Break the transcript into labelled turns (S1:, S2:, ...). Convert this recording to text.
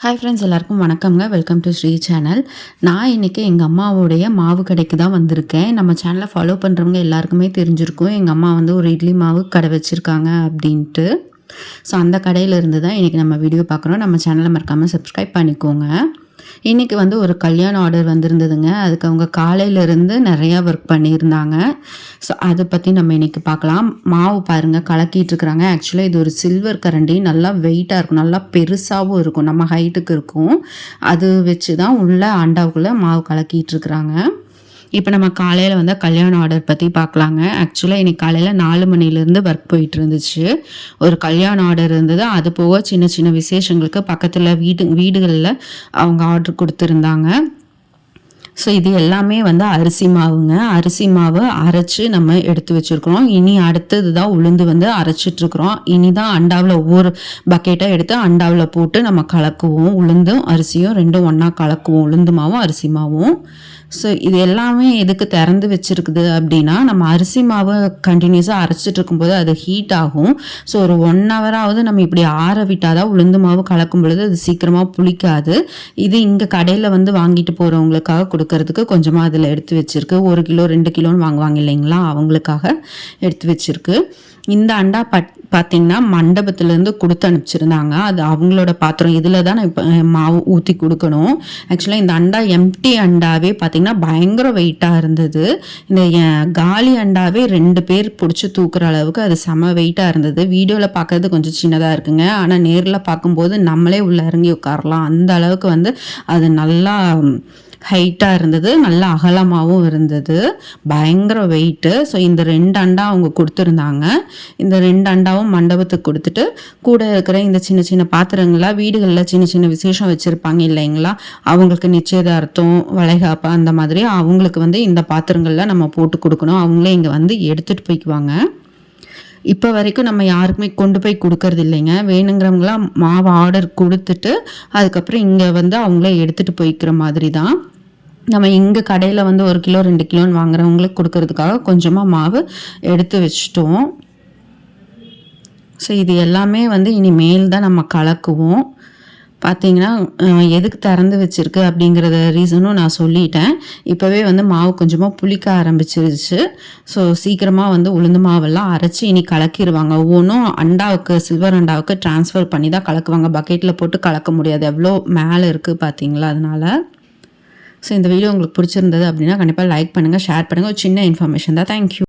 S1: Hi friends எல்லாருக்கும் வணக்கம்ங்க. Welcome to Sri channel நான் இன்றைக்கி எங்கள் அம்மாவுடைய மாவு கடைக்கு தான் வந்திருக்கேன். நம்ம சேனலை ஃபாலோ பண்ணுறவங்க எல்லாருக்குமே தெரிஞ்சிருக்கும். எங்கள் அம்மா வந்து ஒரு இட்லி மாவு கடை வச்சுருக்காங்க அப்படின்ட்டு. ஸோ அந்த கடையிலேருந்து தான் இன்றைக்கி நம்ம வீடியோ பார்க்குறோம். நம்ம சேனலை மறக்காமல் சப்ஸ்கிரைப் பண்ணிக்கோங்க. இன்றைக்கி வந்து ஒரு கல்யாண ஆர்டர் வந்திருந்ததுங்க. அதுக்கு அவங்க காலையிலேருந்து நிறையா ஒர்க் பண்ணியிருந்தாங்க. ஸோ அதை பற்றி நம்ம இன்றைக்கி பார்க்கலாம். மாவு பாருங்கள் கலக்கிட்டு இருக்கிறாங்க. ஆக்சுவலாக இது ஒரு சில்வர் கரண்டி. நல்லா வெயிட்டாக இருக்கும். நல்லா பெருசாகவும் இருக்கும். நம்ம ஹைட்டுக்கு இருக்கும். அது வச்சு தான் உள்ள அண்டாவுக்குள்ளே மாவு கலக்கிட்டு இருக்கிறாங்க. இப்போ நம்ம காலையில் வந்து கல்யாண ஆர்டர் பற்றி பார்க்கலாங்க ஆக்சுவலாக இன்றைக்கி காலையில் நாலு மணிலேருந்து ஒர்க் போயிட்டு இருந்துச்சு. ஒரு கல்யாண ஆர்டர் இருந்தது. அது போக சின்ன சின்ன விசேஷங்களுக்கு பக்கத்தில் வீடு வீடுகளில் அவங்க ஆர்டர் கொடுத்துருந்தாங்க. ஸோ இது எல்லாமே வந்து அரிசி மாவுங்க. அரிசி மாவு அரைச்சி நம்ம எடுத்து வச்சுருக்குறோம். இனி அடுத்தது தான் உளுந்து வந்து அரைச்சிட்ருக்குறோம். இனி தான் அண்டாவில் ஒவ்வொரு பக்கெட்டாக எடுத்து அண்டாவில் போட்டு நம்ம கலக்குவோம். உளுந்தும் அரிசியும் ரெண்டும் ஒன்றா கலக்குவோம். உளுந்து மாவும் அரிசி மாவும். ஸோ இது எல்லாமே எதுக்கு திறந்து வச்சுருக்குது அப்படின்னா நம்ம அரிசி மாவு கண்டினியூஸாக அரைச்சிட்டு இருக்கும்போது அது ஹீட் ஆகும். ஸோ ஒரு ஒன் ஹவராவது நம்ம இப்படி ஆற விட்டால் தான் உளுந்து மாவு கலக்கும் பொழுது அது சீக்கிரமாக புளிக்காது. இது இங்கே கடையில் வந்து வாங்கிட்டு போகிறவங்களுக்காக கொடுக்கறதுக்கு கொஞ்சமாக அதில் எடுத்து வச்சுருக்கு. ஒரு கிலோ ரெண்டு கிலோன்னு வாங்குவாங்க இல்லைங்களா? அவங்களுக்காக எடுத்து வச்சுருக்கு. இந்த அண்டா பட் பார்த்தீங்கன்னா மண்டபத்துலேருந்து கொடுத்து அனுப்பிச்சிருந்தாங்க. அது அவங்களோட பாத்திரம். இதில் தான் நான் இப்போ மாவு ஊற்றி கொடுக்கணும். ஆக்சுவலாக இந்த அண்டா எம்டி அண்டாவே பார்த்தீங்கன்னா பயங்கர வெயிட்டாக இருந்தது. இந்த காலி அண்டாவே ரெண்டு பேர் பிடிச்சி தூக்குற அளவுக்கு அது செம வெயிட்டாக இருந்தது. வீடியோவில் பார்க்கறது கொஞ்சம் சின்னதாக இருக்குங்க. ஆனால் நேரில் பார்க்கும்போது நம்மளே உள்ளே இறங்கி உட்காரலாம். அந்த அளவுக்கு வந்து அது நல்லா ஹைட்டாக இருந்தது. நல்லா அகலமாகவும் இருந்தது. பயங்கர வெயிட்டு ஸோ இந்த ரெண்டு அண்டா அவங்க கொடுத்துருந்தாங்க. இந்த ரெண்டு அண்டாவும் மண்டபத்துக்கு கொடுத்துட்டு கூட இருக்கிற இந்த சின்ன சின்ன பாத்திரங்களாக வீடுகளில் சின்ன சின்ன விசேஷம் வச்சுருப்பாங்க இல்லைங்களா? அவங்களுக்கு நிச்சயதார்த்தம் வளைகாப்பு அந்த மாதிரி அவங்களுக்கு வந்து இந்த பாத்திரங்களில் நம்ம போட்டு கொடுக்கணும். அவங்களே இங்கே வந்து எடுத்துகிட்டு போய்க்குவாங்க. இப்போ வரைக்கும் நம்ம யாருக்குமே கொண்டு போய் கொடுக்கறது இல்லைங்க. வேணுங்கிறவங்களாம் மாவு ஆர்டர் கொடுத்துட்டு அதுக்கப்புறம் இங்கே வந்து அவங்களே எடுத்துகிட்டு போய்க்கிற மாதிரி தான். நம்ம இங்கே கடையில் வந்து ஒரு கிலோ ரெண்டு கிலோன்னு வாங்குறவங்களுக்கு கொடுக்கறதுக்காக கொஞ்சமாக மாவு எடுத்து வச்சிட்டோம். ஸோ இது எல்லாமே வந்து இனிமேல் தான் நம்ம கலக்குவோம். பார்த்தீங்கன்னா எதுக்கு திறந்து வச்சுருக்கு அப்படிங்கிறத ரீசனும் நான் சொல்லிட்டேன். இப்போவே வந்து மாவு கொஞ்சமாக புளிக்க ஆரம்பிச்சிருச்சு. ஸோ சீக்கிரமாக வந்து உளுந்து மாவெல்லாம் அரைச்சி இனி கலக்கிடுவாங்க ஒவ்வொன்றும் அண்டாவுக்கு சில்வர் அண்டாவுக்கு டிரான்ஸ்ஃபர் பண்ணி தான் கலக்குவாங்க. பக்கெட்டில் போட்டு கலக்க முடியாது. எவ்வளோ மேலே இருக்குது பார்த்தீங்களா அதனால். ஸோ இந்த வீடியோ உங்களுக்கு பிடிச்சிருந்தது அப்படின்னா கண்டிப்பாக லைக் பண்ணுங்கள் ஷேர் பண்ணுங்கள் ஒரு சின்ன இன்ஃபர்மேஷன் தான். தேங்க்யூ